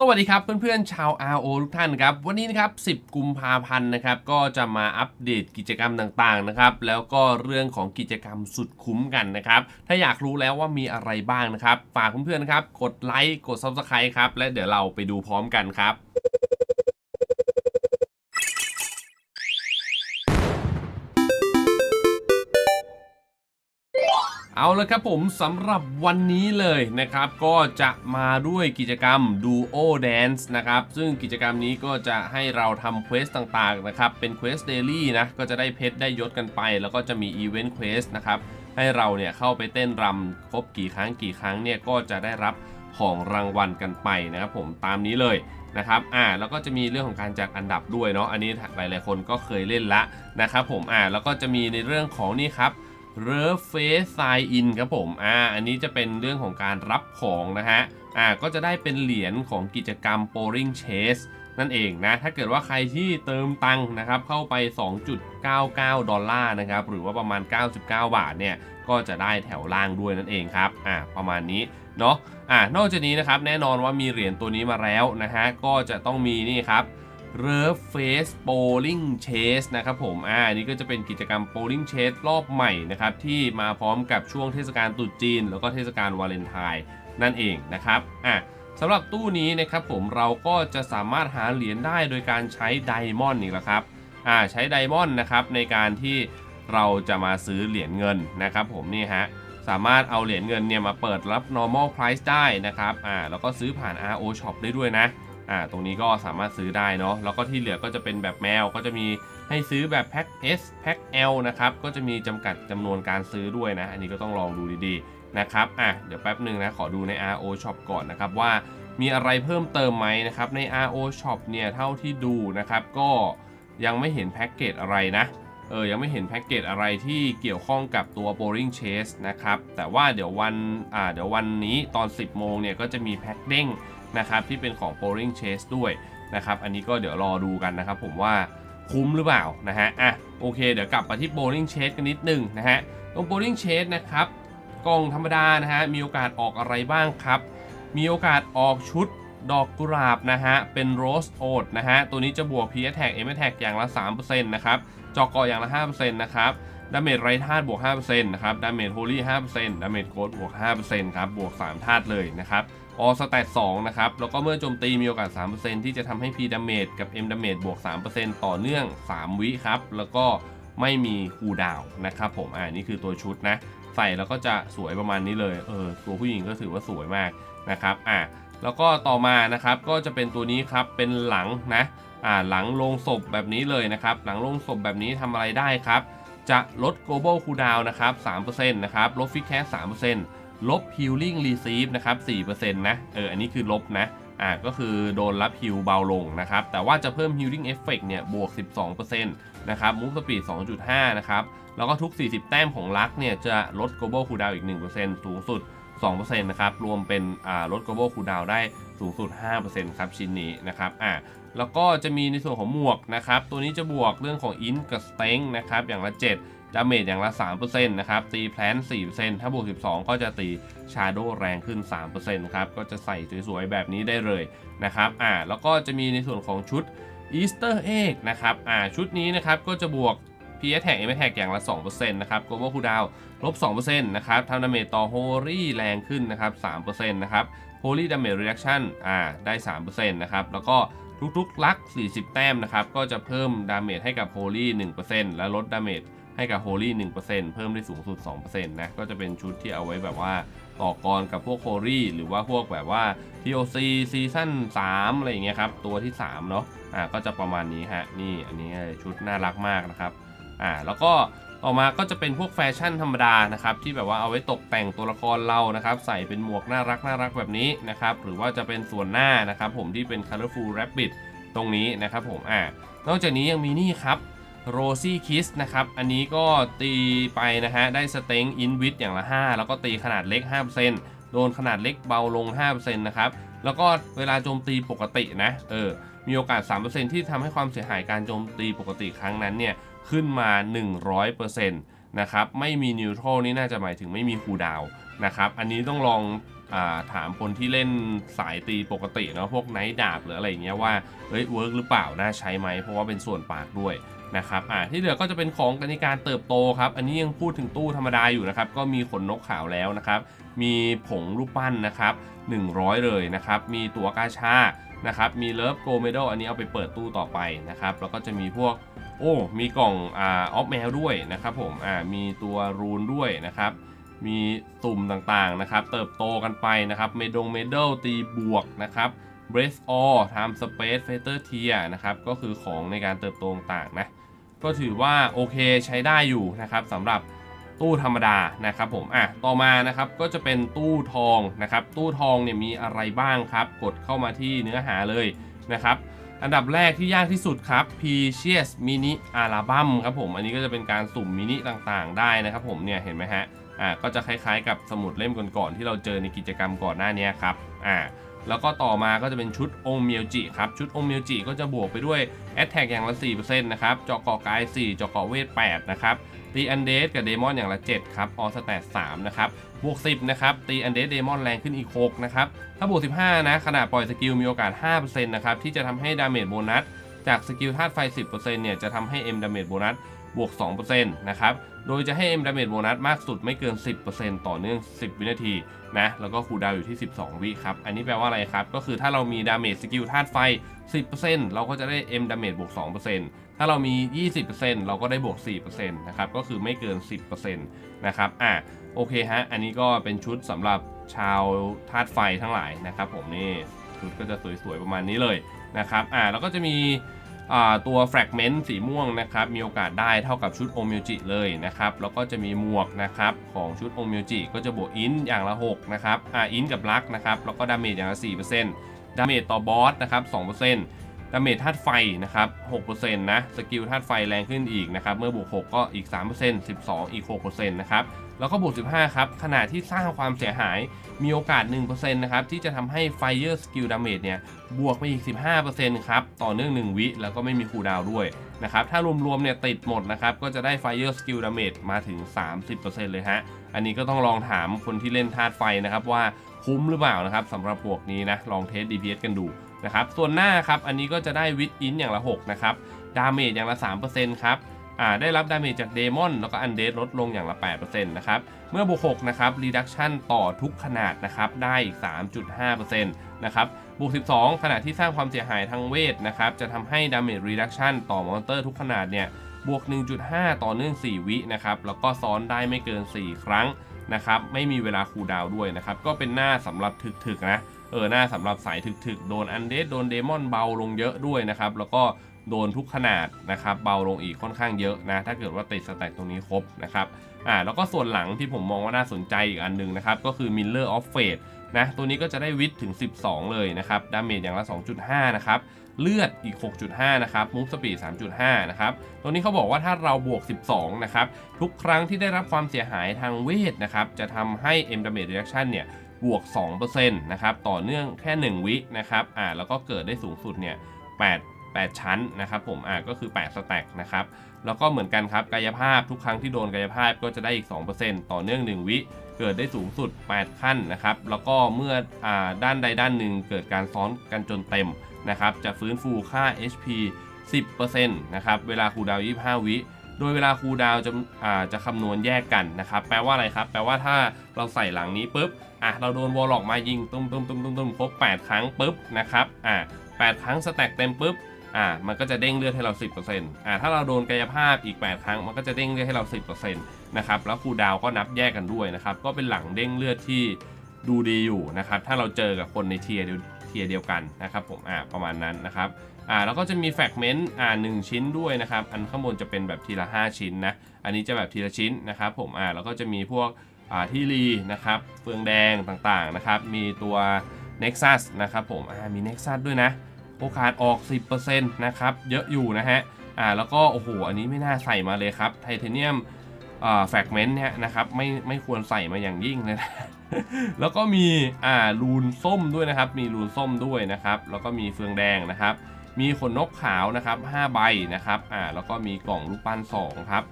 สวัสดีครับเพื่อนๆชาว RO ทุกท่านครับวันนี้นะครับ 10 กุมภาพันธ์นะครับก็จะมาอัปเดตกิจกรรมต่างๆนะครับแล้วก็เรื่องของกิจกรรมสุดคุ้มกันนะครับถ้าอยากรู้แล้วว่ามีอะไรบ้างนะครับ ฝากเพื่อนๆนะครับกดไลค์กด Subscribe ครับและเดี๋ยวเราไปดูพร้อมกันครับ เอาละครับผมสำหรับวันนี้เลยนะครับ ก็จะมาด้วยกิจกรรม Duo Dance นะครับ ซึ่งกิจกรรมนี้ก็จะให้เราทำเควสต่างๆนะครับ เป็นเควสเดลี่นะ ก็จะได้เพชรได้ยศกันไป แล้วก็จะมีอีเวนต์เควสนะครับ ให้เราเนี่ยเข้าไปเต้นรำครบกี่ครั้งกี่ครั้งเนี่ยก็จะได้รับของรางวัลกันไปนะครับผมตามนี้เลยนะครับ อ่า แล้วก็จะมีเรื่องของการจัดอันดับด้วยเนาะ อันนี้หลายๆคนก็เคยเล่นละนะครับผม อ่า แล้วก็จะมีในเรื่องของนี่ครับ เรฟเฟสไซอินครับผมอ่าอันนี้จะเป็นเรื่องของการรับของนะฮะอ่าก็จะได้เป็นเหรียญของกิจกรรม p o r i n g Chase นั่นเองนะ ถ้าเกิดว่าใครที่เติมตังค์นะครับ เข้าไป 2.99 ดอลลาร์นะครับ หรือว่าประมาณ 99 บาทเนี่ย ก็จะได้แถวล่างด้วยนั่นเองครับ อ่า ประมาณนี้ เนาะอ่านอกจากนี้นะครับ แน่นอนว่ามีเหรียญตัวนี้มาแล้วนะฮะ ก็จะต้องมีนี่ครับ เรฟเฟสโ o ลิงเชสนะครับผม อ่านนี้ก็จะเป็นกิจกรรมโ o ลิงเชสรอบใหม่นะครับ ที่มาพร้อมกับช่วงเทศกาลตรุษจีน แล้วก็เทศกาลวาเลนไทน์นั่นเองนะครับ อะสำหรับตู้นี้นะครับผมเราก็จะสามารถหาเหรียญได้โดยการใช้ไดมอนด์นี่แหละครับ อ่า ใช้ไดมอนด์นะครับในการที่เราจะมาซื้อเหรียญเงินนะครับผมนี่ฮะสามารถเอาเหรียญเงินเนี่ยมาเปิดรับ normal price ได้นะครับ อ่า แล้วก็ซื้อผ่าน RO shop ได้ด้วยนะ อ่าตรงนี้ก็สามารถซื้อได้เนาะแล้วก็ที่เหลือก็จะเป็นแบบแมวก็จะมีให้ซื้อแบบแพ็ค S แพ็ค L นะครับก็จะมีจำกัดจำนวนการซื้อด้วยนะ อันนี้ก็ต้องลองดูดีๆนะครับอะเดี๋ยวแป๊บหนึ่งนะขอดูใน RO shop ก่อนนะครับว่ามีอะไรเพิ่มเติมไหมนะครับใน RO shop เนี่ยเท่าที่ดูนะครับก็ยังไม่เห็นแพ็กเกจอะไรนะเออยังไม่เห็นแพ็กเกจอะไรที่เกี่ยวข้องกับตัว Boring Chase นะครับแต่ว่าเดี๋ยววันอ่าเดี๋ยววันนี้ตอน 10 โมงเนี่ยก็จะมีแพ็กเด้ง นะครับที่เป็นของ Boring Chase ด้วยนะครับอันนี้ก็เดี๋ยวรอดูกันนะครับผมว่าคุ้มหรือเปล่านะฮะอะโอเค เดี๋ยวกลับมาที่ Boring Chase กันนิดหนึงนะฮะตรง Boring Chase นะครับกล่องธรรมดานะฮะมีโอกาสออกอะไรบ้างครับ มีโอกาสออกชุดดอกกุหลาบนะฮะ เป็นโรสโอดนะฮะ ตัวนี้จะบวก P attack M attack อย่างละ 3%นะครับ จอกออย่างละ 5%นะครับ ดาเมจไรธาตุบวก 5%นะครับ ดาเมจโฮลี่ 5%ดาเมจโกดบวก 5%ครับ บวก 3 ธาตุเลยนะครับ ออสแตท2นะครับ แล้วก็เมื่อโจมตีมีโอกาส 3%ที่จะทำให้ P ดาเมจกับ M ดาเมจบวก 3%ต่อเนื่อง 3 วิครับ แล้วก็ไม่มีคูดาวนะครับผม อ่านี่คือตัวชุดนะ ใส่แล้วก็จะสวยประมาณนี้เลย เออ ตัวผู้หญิงก็ถือว่าสวยมากนะครับ อ่าแล้วก็ต่อมานะครับก็จะเป็นตัวนี้ครับ เป็นหลังนะ อ่า หลังลงศพแบบนี้เลยนะครับ หลังลงศพแบบนี้ทำอะไรได้ครับ จะลด global cooldown นะครับ 3%นะครับลบ fix cast 3% ลบ healing receive นะครับ4%นะ เออ อันนี้คือลบนะ อ่า ก็คือโดนรับ heal เบาลงนะครับ แต่ว่าจะเพิ่ม healing effect เนี่ย บวก 12%นะครับ move speed 2.5 นะครับ แล้วก็ทุก 40 แต้มของลักเนี่ย จะลด global cooldown อีก 1%สูงสุด 2%นะครับ รวมเป็น อ่า ลด global cooldown ได้สูงสุด 5%ครับ ชิ้นนี้นะครับ อ่าแล้วก็จะมีในส่วนของหมวกนะครับ ตัวนี้จะบวกเรื่องของ int กับ strength นะครับ อย่างละ 7 ดาเมจอย่างละ 3%นะครับ ตีแพลน4%ถ้าบวก 12 ก็จะตี Shadow แรงขึ้น 3%ครับ ก็จะใส่สวยๆ แบบนี้ได้เลยนะครับ อ่า แล้วก็จะมีในส่วนของชุด Easter Egg นะครับ อ่า ชุดนี้นะครับ ก็จะบวก P attack M attack อย่างละ 2%นะครับ Global cooldown ลบ 2%นะครับทำดาเมจต่อ Holy แรงขึ้นนะครับ 3%นะครับ Holy Damage Reduction อ่า ได้ 3%นะครับ แล้วก็ทุกๆลัก 40 แต้มนะครับ ก็จะเพิ่มดาเมจให้กับ Holy 1%และลดดาเมจ ให้กับ Holy 1%เพิ่มได้สูงสุด2%นะก็จะเป็นชุดที่เอาไว้แบบว่าต่อกรกับพวก Holy หรือว่าพวกแบบว่า TOC ซีซั่น3อะไรอย่างเงี้ยครับตัวที่3เนาะอ่าก็จะประมาณนี้ฮะนี่อันนี้ชุดน่ารักมากนะครับอ่าแล้วก็ต่อมาก็จะเป็นพวกแฟชั่นธรรมดานะครับที่แบบว่าเอาไว้ตกแต่งตัวละครเรานะครับใส่เป็นหมวกน่ารักน่ารักแบบนี้นะครับหรือว่าจะเป็นส่วนหน้านะครับผมที่เป็น colorful rabbit ตรงนี้นะครับผมอ่านอกจากนี้ยังมีนี่ครับ Rosy Kiss นะครับ อันนี้ก็ตีไปนะฮะ ได้สเต็งอินวิทอย่างละ 5 แล้วก็ตีขนาดเล็ก 5%โดนขนาดเล็กเบาลง 5%นะครับ แล้วก็เวลาโจมตีปกตินะ เออ มีโอกาส 3%ที่ทำให้ความเสียหายการโจมตีปกติครั้งนั้นเนี่ย ขึ้นมา 100%นะครับ ไม่มีนิวโตรนี่น่าจะหมายถึงไม่มีคูดาวนะครับ อันนี้ต้องลองาถามคนที่เล่นสายตีปกติเนาะพวกไนท์ดาบหรืออะไรเงี้ยว่าเฮ้ยเวิร์กหรือเปล่าน่าใช้ไหมเพราะว่าเป็นส่วนปากด้วยนะครับอ่าที่เหลือก็จะเป็นของกันในการเติบโตครับ อันนี้ยังพูดถึงตู้ธรรมดาอยู่นะครับ ก็มีขนนกขาวแล้วนะครับ มีผงรูปปั้นนะครับ 100 เลยนะครับ มีตัวกาชานะครับ มีเลิฟโกเมด a อันนี้เอาไปเปิดตู้ต่อไปนะครับ แล้วก็จะมีพวกโอ้ มีกล่องอ่าออฟแมวด้วยนะครับผมอ่ามีตัวรูนด้วยนะครับ มีสุ่มต่างๆนะครับ เติบโตกันไปนะครับ เมดงเมดัลตีบวกนะครับ เบรสออทำสเปซเฟเตอร์เทียนะครับ ก็คือของในการเติบโตต่างๆนะ ก็ถือว่าโอเคใช้ได้อยู่นะครับสำหรับตู้ธรรมดานะครับผม อะ ต่อมานะครับก็จะเป็นตู้ทองนะครับ ตู้ทองเนี่ยมีอะไรบ้างครับ กดเข้ามาที่เนื้อหาเลยนะครับ อันดับแรกที่ยากที่สุดครับ p c e u s Mini Album ครับผม อันนี้ก็จะเป็นการสุ่มมินิต่างๆ ได้นะครับผมเนี่ยเห็นไหมฮะ อ่าก็จะคล้ายๆ กับสมุดเล่มก่อนๆที่เราเจอในกิจกรรมก่อนหน้านี้ครับ อ่า แล้วก็ต่อมาก็จะเป็นชุดองเมียวจิครับ ชุดองเมียวจิก็จะบวกไปด้วย a t t a c k อย่างละ 4%นะครับเจาะเกาะกาย4เจาะเกาะเวท 8 นะครับตีอันเดสกับเดมอนอย่างละ 7 ครับออสแตท3นะครับบวก 10 นะครับ ตีอันเดสเดมอนแรงขึ้นอีก 6 นะครับ ถ้าบวก 15 นะขณะปล่อยสกิลมีโอกาส 5%นะครับ ที่จะทำให้ดาเมจโบนัสจากสกิลธาตุไฟ 10%เนี่ยจะทำให้ M ดาเมจโบนัสบวก 2%นะครับ โดยจะให้ M ดาเมจโบนัสมากสุดไม่เกิน 10%ต่อเนื่อง 10 วินาทีนะแล้วก็คูดาวอยู่ที่ 12 วิครับ อันนี้แปลว่าอะไรครับ ก็คือถ้าเรามีดาเมจสกิลธาตุไฟ 10%เราก็จะได้ M ดาเมจบวก 2%ถ้าเรามี 20%เราก็ได้บวก 4%นะครับก็คือไม่เกิน 10%นะครับอะโอเคฮะอันนี้ก็เป็นชุดสำหรับชาวธาตุไฟทั้งหลายนะครับผมนี่ชุดก็จะสวยๆประมาณนี้เลยนะครับอ่าแล้วก็จะมี ตัวแฟกเมนต์สีม่วงนะครับมีโอกาสได้เท่ากับชุดโอมิวจิเลยนะครับแล้วก็จะมีหมวกนะครับของชุดโอมิวจิก็จะบวกอินอย่างละ6นะครับอ่าอินกับลักนะครับแล้วก็ดาเมจอย่างละ4%ดาเมจต่อบอสนะครับ2%ดาเมจธาตุไฟนะครับ6%นะ สกิลธาตุไฟแรงขึ้นอีกนะครับ เมื่อบวก 6 ก็อีก 3% 12 อีก 6%นะครับ แล้วก็บวก 15 ครับขณะที่สร้างความเสียหายมีโอกาส 1%นะครับ ที่จะทำให้ Fire Skill Damage เนี่ย บวกไปอีก 15%ครับ ต่อเนื่อง 1 วิ แล้วก็ไม่มีคูดาวด้วยนะครับ ถ้ารวมๆ เนี่ยติดหมดนะครับ ก็จะได้ Fire Skill Damage มาถึง 30%เลยฮะ อันนี้ก็ต้องลองถามคนที่เล่นธาตุไฟนะครับว่าคุ้มหรือเปล่านะครับสำหรับพวกนี้นะ ลองเทส DPS กันดูนะครับ ส่วนหน้าครับ อันนี้ก็จะได้วิดอินอย่างละ 6 นะครับ ดาเมจอย่างละ 3%ครับ ได้รับดาเมจจากเดมอนแล้วก็อันเดลดลงอย่างละ 8%นะครับ เมื่อบวก6นะครับรีดักชันต่อทุกขนาดนะครับ ได้อีก 3.5%นะครับบวก12 ขณะที่สร้างความเสียหายทางเวทนะครับ จะทำให้ดาเมจรีดักชันต่อมอนเตอร์ทุกขนาดเนี่ยบวก 1.5 ต่อเนื่อง 4 วินะครับ แล้วก็ซ้อนได้ไม่เกิน 4 ครั้งนะครับ ไม่มีเวลาคูดาวด้วยนะครับ ก็เป็นหน้าสำหรับถึกๆนะ เออ หน้าสำหรับสายถึกๆ โดนอันเดสโดนเดมอนเบาลงเยอะด้วยนะครับ แล้วก็ โดนทุกขนาดนะครับ เบาลงอีกค่อนข้างเยอะนะ ถ้าเกิดว่าติดสแต็กตรงนี้ครบนะครับอ่าแล้วก็ส่วนหลังที่ผมมองว่าน่าสนใจอีกอันหนึ่งนะครับ ก็คือ Miller of Fate นะ ตัวนี้ก็จะได้วิทถึง 12 เลยนะครับ ดาเมจอย่างละ 2.5 นะครับ เลือดอีก 6.5 นะครับมูฟสปีด 3.5 นะครับ ตัวนี้เขาบอกว่าถ้าเราบวก 12 นะครับ ทุกครั้งที่ได้รับความเสียหายทางเวทนะครับ จะทำให้ M Damage Reaction เนี่ยบวก 2%นะครับ ต่อเนื่องแค่ 1 วินะครับ อ่า แล้วก็เกิดได้สูงสุดเนี่ย 8 8 ชั้นนะครับผมอ่าก็คือ8สแต็กนะครับแล้วก็เหมือนกันครับกายภาพทุกครั้งที่โดนกายภาพก็จะได้อีก 2%ต่อเนื่อง 1 วิเกิดได้สูงสุด 8 ขั้นนะครับแล้วก็เมื่ออ่าด้านใดด้านหนึ่งเกิดการซ้อนกันจนเต็มนะครับจะฟื้นฟูค่า HP 10%นะครับเวลาคูดาว25 วิโดยเวลาคูดาวจะอ่าจะคำนวณแยกกันนะครับ แปลว่าอะไรครับ แปลว่าถ้าเราใส่หลังนี้ปุ๊บอะเราโดนวอลล็อกมายิงตุ้มตุ้มตุ้มตุ้มตุ้มครบ8 ครั้งปุ๊บนะครับอะ8ครั้งสแต็กเต็มปุ๊บ อ่ามันก็จะเด้งเลือดให้เรา 10%อ่าถ้าเราโดนกายภาพอีก 8 ครั้ง มันก็จะเด้งเลือดให้เรา 10%นะครับแล้วคูดาวก็นับแยกกันด้วยนะครับก็เป็นหลังเด้งเลือดที่ดูดีอยู่นะครับถ้าเราเจอกับคนในเทียร์เดียวเทียเดียวกันนะครับผมอ่าประมาณนั้นนะครับอ่าแล้วก็จะมีแฟกเมนต์อ่าหชิ้นด้วยนะครับอันข้างบนจะเป็นแบบทีละ 5 ชิ้นนะอันนี้จะแบบทีละชิ้นนะครับผมอ่าแล้วก็จะมีพวกอ่าที่รีนะครับเฟืองแดงต่างๆนะครับมีตัว Nexus นะครับผมอ่ามี Nexus ด้วยนะ โอกาสออก 10%นะครับ เยอะอยู่นะฮะ อ่า แล้วก็ โอ้โห อันนี้ไม่น่าใส่มาเลยครับ ไทเทเนียมอ่าแฟกเมนต์เนี่ยนะครับ ไม่ไม่ควรใส่มาอย่างยิ่งเลยนะแล้วก็มี อ่า รูนส้มด้วยนะครับ มีรูนส้มด้วยนะครับ แล้วก็มีเฟืองแดงนะครับ มีขนนกขาวนะครับ5ใบนะครับ อ่า แล้วก็มีกล่องลูกปั้น2ครับ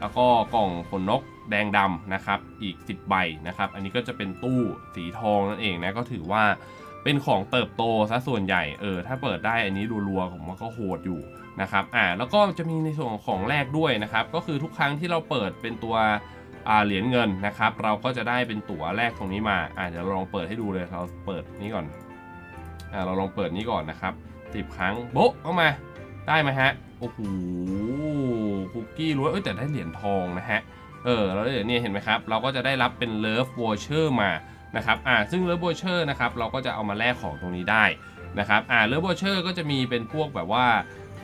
แล้วก็กล่องขนนกแดงดำนะครับ อีก 10 ใบนะครับ อันนี้ก็จะเป็นตู้สีทองนั่นเองนะ ก็ถือว่า เป็นของเติบโตซะส่วนใหญ่เออถ้าเปิดได้อันนี้รัวๆผมว่าก็โหดอยู่นะครับอ่าแล้วก็จะมีในส่วนของแรกด้วยนะครับก็คือทุกครั้งที่เราเปิดเป็นตัวเหรียญเงินนะครับ เราก็จะได้เป็นตั๋วแรกตรงนี้มาอ่าเดี๋ยวลองเปิดให้ดูเลยเราเปิดนี้ก่อนอ่าเราลองเปิดนี้ก่อนนะครับสิบครั้งโบ๊ะเข้ามาได้ไหมฮะโอ้โหคุกกี้ล้วนเอ้ยแต่ได้เหรียญทองนะฮะเออแล้วเดี๋ยวนี้เห็นไหมครับ เราก็จะได้รับเป็นเลิฟวอเชอร์มา นะครับอ่าซึ่งเลิฟวอเชอร์นะครับเราก็จะเอามาแลกของตรงนี้ได้นะครับอ่าเลิฟวอเชอร์ก็จะมีเป็นพวกแบบว่า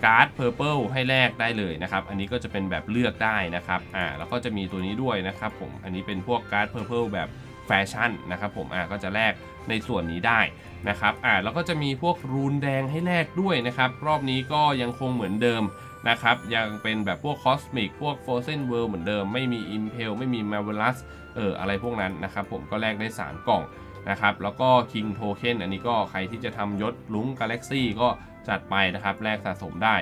การ์ดเพอร์เพิลให้แลกได้เลยนะครับ อันนี้ก็จะเป็นแบบเลือกได้นะครับ อ่า แล้วก็จะมีตัวนี้ด้วยนะครับผม อันนี้เป็นพวกการ์ดเพอร์เพิลแบบแฟชั่นนะครับผม อ่า ก็จะแลกในส่วนนี้ได้นะครับ อ่า แล้วก็จะมีพวกรูนแดงให้แลกด้วยนะครับ รอบนี้ก็ยังคงเหมือนเดิม นะครับ ยังเป็นแบบพวกคอสมิกพวก Frozen World เหมือนเดิม ไม่มี Impel ไม่มี Marvelous เอออะไรพวกนั้นนะครับ ผมก็แลกได้ 3 กล่องนะครับ แล้วก็ King Token อันนี้ก็ใครที่จะทำยศลุง Galaxy ก็จัดไปนะครับ แลกสะสมได้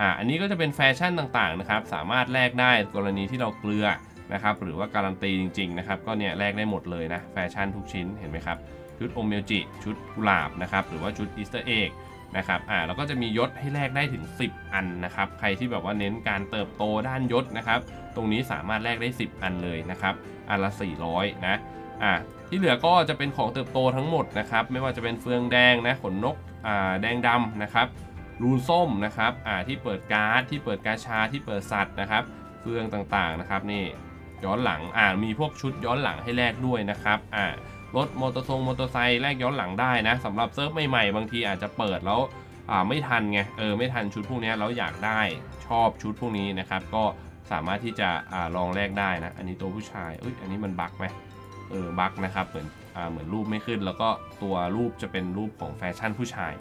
อ่าอันนี้ก็จะเป็นแฟชั่นต่างๆนะครับ สามารถแลกได้กรณีที่เราเกลือนะครับ หรือว่าการันตีจริง ๆ นะครับ ก็เนี่ยแลกได้หมดเลยนะ แฟชั่นทุกชิ้นเห็นไหมครับ ชุดโอเมลจิ ชุดกุหลาบนะครับ หรือว่าชุดอีสเตอร์เอ็ก นะครับอ่าแล้วก็จะมียศให้แลกได้ถึง 10 อันนะครับ ใครที่แบบว่าเน้นการเติบโตด้านยศนะครับ ตรงนี้สามารถแลกได้ 10 อันเลยนะครับ อันละ 400 นะอ่าที่เหลือก็จะเป็นของเติบโตทั้งหมดนะครับ ไม่ว่าจะเป็นเฟืองแดงนะขนนกอ่าแดงดำนะครับรูนส้มนะครับอ่าที่เปิดการ์ดที่เปิดกาชาที่เปิดสัตว์นะครับ เฟืองต่างๆนะครับนี่ย้อนหลังอ่ามีพวกชุดย้อนหลังให้แลกด้วยนะครับอ่า รถมอเตอร์ทรงมอเตอร์ไซค์แลกย้อนหลังได้นะสำหรับเซิร์ฟใหม่ๆ บางทีอาจจะเปิดแล้วไม่ทันไงเออไม่ทันชุดพวกนี้แล้วอยากได้ชอบชุดพวกนี้นะครับก็สามารถที่จะอลองแลกได้นะ อันนี้ตัวผู้ชายเอ้ยอันนี้มันบั๊กไหมเออบั๊กนะครับเหมือนอ่าเหมือนรูปไม่ขึ้น แล้วก็ตัวรูปจะเป็นรูปของแฟชั่นผู้ชาย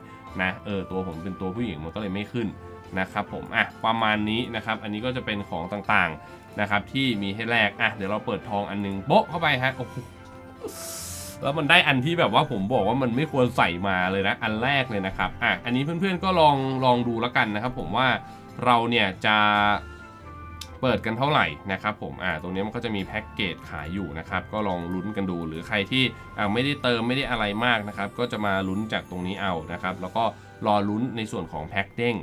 นะเออตัวผมเป็นตัวผู้หญิงมันก็เลยไม่ขึ้นนะครับผมอะประมาณนี้นะครับ อันนี้ก็จะเป็นของต่างๆนะครับที่มีให้แลกอะเดี๋ยวเราเปิดทองอันนึงโบ๊ะเข้าไปฮะโอ้โห แล้วมันได้อันที่แบบว่าผมบอกว่ามันไม่ควรใส่มาเลยนะ อันแรกเลยนะครับอะอันนี้เพื่อนๆก็ลองลองดูแล้วกันนะครับ ผมว่าเราเนี่ยจะเปิดกันเท่าไหร่นะครับผมอ่าตรงนี้มันก็จะมีแพ็กเกจขายอยู่นะครับ ก็ลองลุ้นกันดูหรือใครที่อ่าไม่ได้เติมไม่ได้อะไรมากนะครับ ก็จะมาลุ้นจากตรงนี้เอานะครับ แล้วก็รอลุ้นในส่วนของแพ็กเด้ง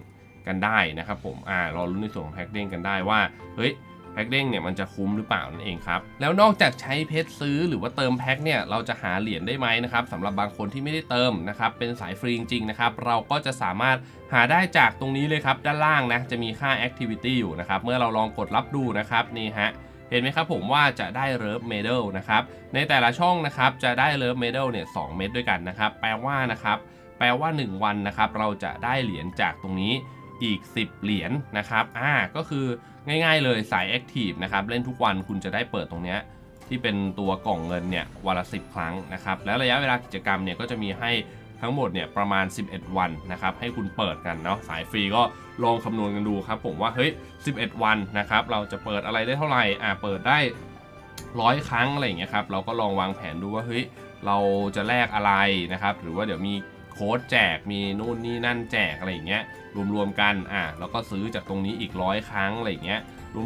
กันได้นะครับผมอ่ารอลุ้นในส่วนของแพ็กเด้งกันได้ว่าเฮ้ย แพ็กเด้งเนี่ยมันจะคุ้มหรือเปล่านั่นเองครับ แล้วนอกจากใช้เพชรซื้อหรือว่าเติมแพ็กเนี่ยเราจะหาเหรียญได้ไหมนะครับสำหรับบางคนที่ไม่ได้เติมนะครับเป็นสายฟรีจริงๆนะครับเราก็จะสามารถหาได้จากตรงนี้เลยครับด้านล่างนะจะมีค่า Activity อยู่นะครับเมื่อเราลองกดรับดูนะครับนี่ฮะเห็นไหมครับผมว่าจะได้เลิฟเมดัลนะครับในแต่ละช่องนะครับจะได้เลิฟเมดัลเนี่ยสเม็ดด้วยกันนะครับแปลว่านะครับแปลว่า 1 วันนะครับเราจะได้เหรียญจากตรงนี้อีก 10 เหรียญนะครับอ่าก็คือ ง่ายๆเลยสาย Active นะครับเล่นทุกวันคุณจะได้เปิดตรงเนี้ยที่เป็นตัวกล่องเงินเนี่ยวันละ 10 ครั้งนะครับแล้วระยะเวลากิจกรรมเนี่ยก็จะมีให้ทั้งหมดเนี่ยประมาณ 11 วันนะครับให้คุณเปิดกันเนาะสายฟรีก็ลองคำนวณกันดูครับผมว่าเฮ้ย 11 วันนะครับเราจะเปิดอะไรได้เท่าไหร่อ่าเปิดได้ร้อยครั้งอะไรอย่างเงี้ยครับเราก็ลองวางแผนดูว่าเฮ้ยเราจะแลกอะไรนะครับหรือว่าเดี๋ยวมี โค้ดแจกมีนู่นนี่นั่นแจกอะไรอย่างเงี้ยรวมๆกันอะแล้วก็ซื้อจากตรงนี้อีกร้อยครั้งอะไรอย่างเงี้ย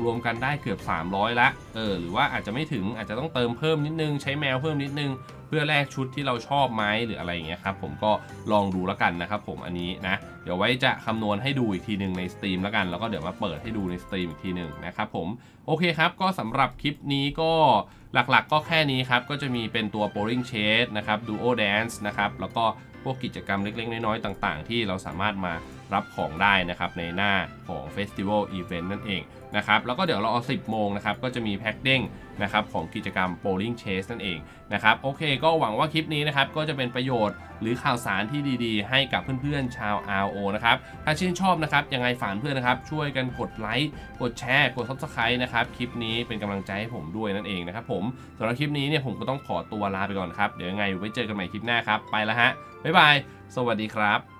รวมๆกันได้เกือบ 300 ละเออหรือว่าอาจจะไม่ถึงอาจจะต้องเติมเพิ่มนิดนึงใช้แมวเพิ่มนิดนึง เพื่อแลกชุดที่เราชอบไหมหรืออะไรอย่างเงี้ยครับผมก็ลองดูแล้วกันนะครับผมอันนี้นะเดี๋ยวไว้จะคำนวณให้ดูอีกทีหนึ่งในสตรีมแล้วกัน แล้วก็เดี๋ยวมาเปิดให้ดูในสตรีมอีกทีหนึ่งนะครับผมโอเคครับก็สำหรับคลิปนี้ก็หลักๆก็แค่นี้ครับก็จะมีเป็นตัว Bowling Chase นะครับ Duo Dance นะครับแล้วก็ พวกกิจกรรมเล็กๆ น้อยๆ ต่าง ๆ ที่เราสามารถมา รับของได้นะครับในหน้าของ Festival Event นั่นเองนะครับแล้วก็เดี๋ยวเราเอา 10 โมงนะครับก็จะมีแพ็กเด้งนะครับของกิจกรรม Bowling Chase นั่นเองนะครับโอเคก็หวังว่าคลิปนี้นะครับก็จะเป็นประโยชน์หรือข่าวสารที่ดีๆ ให้กับเพื่อนๆ ชาว RO นะครับถ้าชื่นชอบนะครับยังไงฝากเพื่อนนะครับช่วยกันกดไลค์กดแชร์กด Subscribe นะครับคลิปนี้เป็นกำลังใจให้ผมด้วยนั่นเองนะครับผมสำหรับคลิปนี้เนี่ยผมก็ต้องขอตัวลาไปก่อนครับเดี๋ยวยังไงไว้เจอกันใหม่คลิปหน้าครับไปแล้วฮะบ๊ายบายสวัสดีครับ